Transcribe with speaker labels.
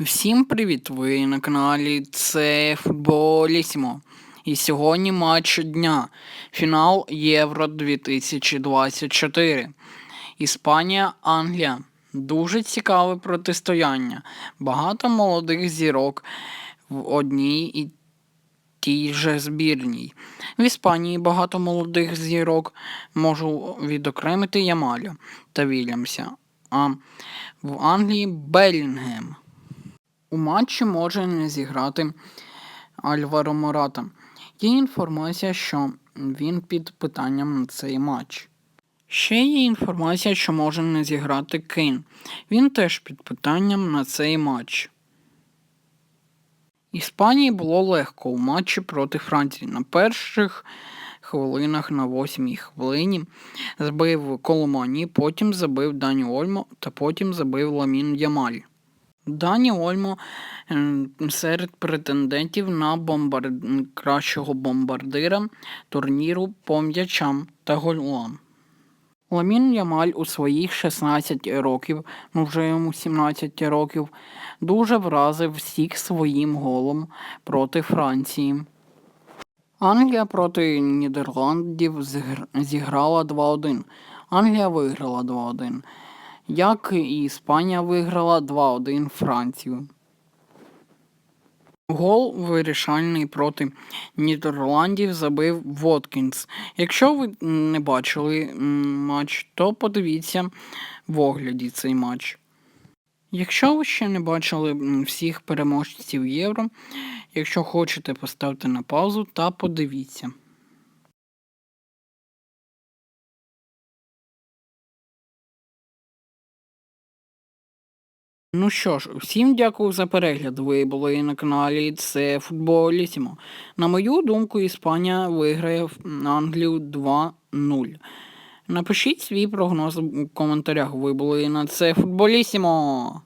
Speaker 1: Всім привіт! Ви на каналі Це Футболісімо. І сьогодні матч дня. Фінал Євро 2024. Іспанія, Англія. Дуже цікаве протистояння. Багато молодих зірок в одній і тій же збірній. В Іспанії багато молодих зірок можу відокремити Ямаля та Вільямся. А в Англії Белінгем. У матчі може не зіграти Альваро Мората. Є інформація, що він під питанням на цей матч. Ще є інформація, що може не зіграти Кейн. Він теж під питанням на цей матч. Іспанії було легко у матчі проти Франції. На перших хвилинах на восьмій хвилині збив Коломані, потім забив Дані Ольмо та потім забив Ламін Ямаль. Дані Ольмо серед претендентів на бомбар... кращого бомбардира турніру по м'ячам та голам. Ламін Ямаль у своїх 16 років, ну вже йому 17 років, дуже вразив всіх своїм голом проти Франції. Англія проти Нідерландів зіграла 2-1. Англія виграла 2-1. Як і Іспанія виграла 2-1 Францію. Гол вирішальний проти Нідерландів забив Воткінс. Якщо ви не бачили матч, то подивіться в огляді цей матч. Якщо ви ще не бачили всіх переможців Євро, якщо хочете, поставте на паузу та подивіться. Ну що ж, всім дякую за перегляд. Ви були на каналі Це Футболісімо. На мою думку, Іспанія виграє Англію 2-0. Напишіть свій прогноз у коментарях. Ви були на це Футболісімо.